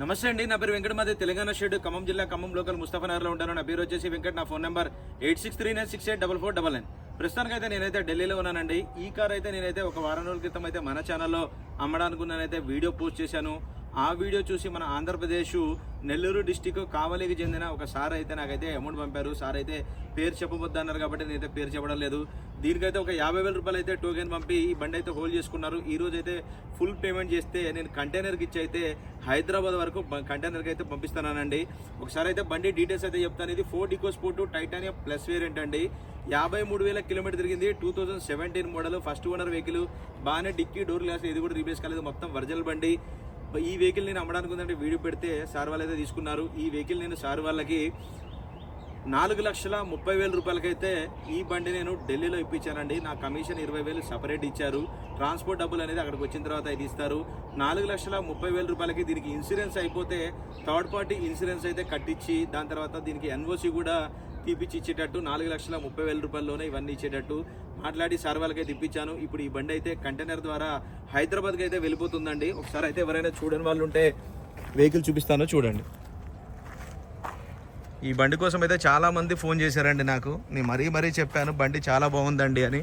నమస్తే అండి నా పేరు వెంకటమాది తెలంగాణ షెడ్ ఖమ్మం జిల్లా ఖమ్మం లోకల్ ముస్తఫానగర్లో ఉంటాను. నా పేరు వచ్చేసి వెంకట్. నా phone number eight six three nine six eight double four double nine. ప్రస్తుతానికైతే నేనైతే ఢిల్లీలో ఉన్నానండి. ఈ కార్ అయితే నేనైతే ఒక వారం రోజుల క్రితం అయితే మన ఛానల్లో అమ్మడానికి నేనైతే వీడియో పోస్ట్ చేశాను. ఆ వీడియో చూసి మన ఆంధ్రప్రదేశ్ నెల్లూరు డిస్టిక్ కావలికి చెందిన ఒక సార్ అయితే నాకైతే అమౌంట్ పంపారు. సార్ అయితే పేరు చెప్పబోద్దు అన్నారు కాబట్టి నేనైతే పేరు చెప్పడం లేదు. దీనికైతే ఒక యాభై వేల రూపాయలు అయితే టోకెన్ పంపి ఈ బండి అయితే హోల్డ్ చేసుకున్నారు. ఈ రోజు అయితే ఫుల్ పేమెంట్ చేస్తే నేను కంటైనర్కి ఇచ్చి అయితే హైదరాబాద్ వరకు కంటైనర్కి అయితే పంపిస్తానండి ఒకసారి అయితే బండి డీటెయిల్స్ అయితే చెప్తాను. ఇది Ford EcoSport titanium plus variant అండి. యాభై మూడు వేల కిలోమీటర్ తిరిగింది. Two thousand seventeen model first owner vehicle. బాగానే డిక్కీ డోర్ గ్లాస్ ఇది కూడా రీప్లేస్ కాలేదు. మొత్తం ఒరిజినల్ బండి. ఈ వెహికల్ నేను అమ్మడానికి ఉందంటే వీడియో పెడితే సార్ వాళ్ళు అయితే తీసుకున్నారు. ఈ వెహికల్ నేను సార్ వాళ్ళకి నాలుగు లక్షల ముప్పై వేల రూపాయలకైతే ఈ బండి నేను ఢిల్లీలో ఇప్పించానండి. నా కమిషన్ ఇరవై వేలు సపరేట్ ఇచ్చారు. ట్రాన్స్పోర్ట్ డబ్బులు అనేది అక్కడికి వచ్చిన తర్వాత ఇది ఇస్తారు. నాలుగు లక్షల ముప్పై వేల రూపాయలకి దీనికి ఇన్సూరెన్స్ అయిపోతే థర్డ్ పార్టీ ఇన్సూరెన్స్ అయితే కట్టించి దాని తర్వాత దీనికి ఎన్ఓసి కూడా తీపిచ్చి ఇచ్చేటట్టు నాలుగు లక్షల ముప్పై వేల రూపాయల్లోనే ఇవన్నీ ఇచ్చేటట్టు మాట్లాడి సార్ వాళ్ళకైతే ఇప్పించాను ఇప్పుడు ఈ బండి అయితే కంటైనర్ ద్వారా హైదరాబాద్కి అయితే వెళ్ళిపోతుందండి. ఒకసారి అయితే ఎవరైనా చూడని వాళ్ళు ఉంటే వెహికల్ చూపిస్తానో చూడండి. ఈ బండి కోసం అయితే చాలామంది ఫోన్ చేశారండి నాకు. నేను మరీ మరీ చెప్పాను బండి చాలా బాగుందండి అని.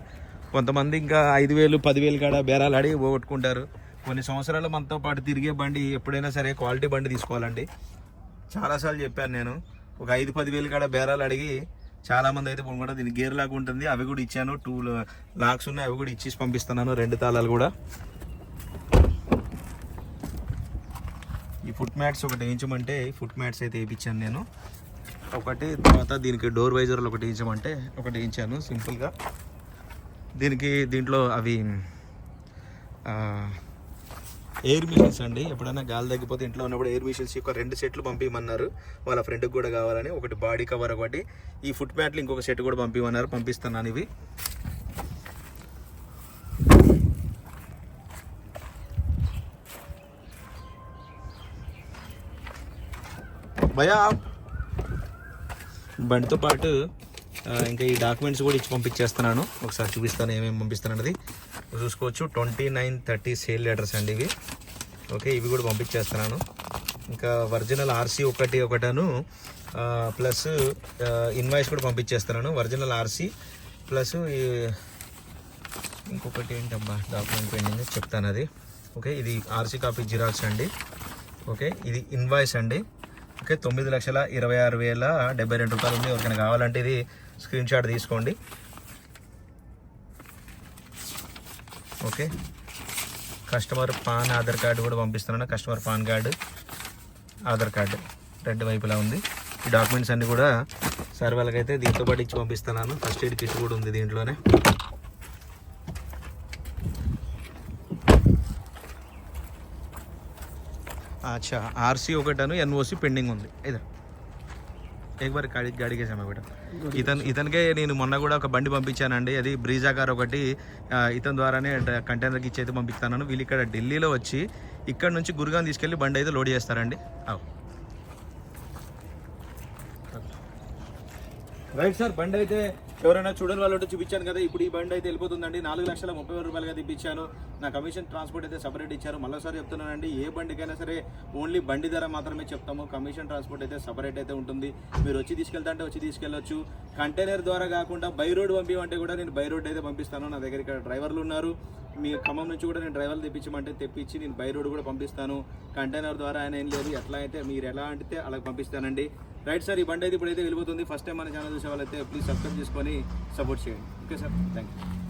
కొంతమంది ఇంకా ఐదు వేలు పదివేలు కాడ బేరాలు అడిగి పోగొట్టుకుంటారు. కొన్ని సంవత్సరాలు మనతో పాటు తిరిగే బండి ఎప్పుడైనా సరే క్వాలిటీ బండి తీసుకోవాలండి. చాలాసార్లు చెప్పాను నేను. ఒక ఐదు పదివేలు కాడ బేరాలు అడిగి చాలా మంది అయితే కూడా దీనికి గేర్ లాగా ఉంటుంది. అవి కూడా ఇచ్చాను. టూ లాక్స్ ఉన్నాయి. అవి కూడా ఇచ్చేసి పంపిస్తున్నాను. రెండు తాళాలు కూడా. ఈ ఫుట్ మ్యాట్స్ ఒకటి వేయించమంటే ఈ ఫుట్ మ్యాట్స్ అయితే వేయించాను నేను. ఒకటి తర్వాత దీనికి డోర్ వైజర్లు ఒకటి వేయించమంటే ఒకటి వేయించాను. సింపుల్గా దీనికి దీంట్లో అవి ఎయిర్ మిషన్స్ అండి. ఎప్పుడైనా గాలి తగ్గిపోతే ఇంట్లో ఉన్నప్పుడు ఎయిర్ మిషన్స్ ఒక రెండు సెట్లు పంపించమన్నారు వాళ్ళ ఫ్రెండ్కి కూడా కావాలని. ఒకటి బాడీ కవర్ ఒకటి ఈ ఫుట్ మ్యాట్లు ఇంకొక సెట్ కూడా పంపించమన్నారు పంపిస్తున్నాను ఇవి. భయా బండితో పాటు ఇంకా ఈ డాక్యుమెంట్స్ కూడా ఇచ్చి పంపించేస్తున్నాను. ఒకసారి చూపిస్తాను ఏమేమి పంపిస్తాను అనేది చూసుకోవచ్చు. Twenty nine thirty sale letters అండి ఇవి. ఓకే ఇవి కూడా పంపించేస్తున్నాను. ఇంకా ఒరిజినల్ ఆర్సీ ఒకటి ఒకటను ప్లస్ ఇన్వాయిస్ కూడా పంపించేస్తున్నాను. ఒరిజినల్ ఆర్సీ ప్లస్ ఇంకొకటి ఏంటబ్బా డాక్యుమెంట్ పెండింగ్ చెప్తాను అది. ఓకే ఇది ఆర్సీ కాపీ జిరాక్స్ అండి. ఓకే ఇది ఇన్వాయిస్ అండి. ఓకే తొమ్మిది లక్షల ఇరవై ఆరు వేల డెబ్బై రెండు రూపాయలు ఉంది. ఎవరికైనా కావాలంటే ఇది స్క్రీన్ షాట్ తీసుకోండి. Okay customer PAN Aadhaar card కూడా పంపిస్తున్నాను. Customer PAN card Aadhaar card red వైపులా ఉంది. ఈ డాక్యుమెంట్స్ అన్నీ కూడా సార్ వాళ్ళకైతే దీంతో పాటు ఇచ్చి పంపిస్తున్నాను. ఫస్ట్ ఎయిడ్ కిట్ కూడా ఉంది దీంట్లోనే. అచ్చా ఆర్సీ ఒకటను ఎన్ఓసి పెండింగ్ ఉంది. ఇదే ఏక్ బార్ గాడి గాడికే బేట ఇతను ఇతనికే నేను మొన్న కూడా ఒక బండి పంపించానండి. అది బ్రీజా గారు ఒకటి ఇతని ద్వారానే కంటైనర్కి ఇచ్చి అయితే పంపిస్తాను వీళ్ళు ఇక్కడ ఢిల్లీలో వచ్చి ఇక్కడ నుంచి గురుగాన్ తీసుకెళ్ళి బండి అయితే లోడ్ చేస్తారండి. రైట్ సార్ బండి అయితే ఎవరైనా చూడని వాళ్ళు చూపించాను కదా ఇప్పుడు ఈ బండి అయితే వెళ్ళిపోతుందండి. నాలుగు లక్షల ముప్పై వేల రూపాయలుగా తెప్పించాను. నా కమిషన్ ట్రాన్స్పోర్ట్ అయితే సపరేట్ ఇచ్చారు. మళ్ళీసారి చెప్తున్నానండి ఏ బండికైనా సరే ఓన్లీ బండి ధర మాత్రమే చెప్తాము. కమిషన్ ట్రాన్స్పోర్ట్ అయితే సపరేట్ అయితే ఉంటుంది. మీరు వచ్చి తీసుకెళ్తా అంటే వచ్చి తీసుకెళ్ళొచ్చు. కంటైనర్ ద్వారా కాకుండా బై రోడ్ పంపించమంటే కూడా నేను బై రోడ్ అయితే పంపిస్తాను. నా దగ్గర ఇక్కడ డ్రైవర్లు ఉన్నారు. మీ ఖమ్మం నుంచి కూడా నేను డ్రైవర్లు తెప్పించమంటే తెప్పించి నేను బై రోడ్ కూడా పంపిస్తాను. కంటైనర్ ద్వారా ఆయన ఏం లేదు. ఎట్లా అయితే మీరు ఎలా అంటే అలా పంపిస్తానండి. రైట్ సార్ ఈ బండి అయితే ఇప్పుడైతే వెళ్ళిపోతుంది. ఫస్ట్ టైం మన ఛానల్ చూసే వాళ్ళైతే ప్లీజ్ సబ్స్క్రైబ్ చేసుకొని సపోర్ట్ చేయండి. Okay sir thank you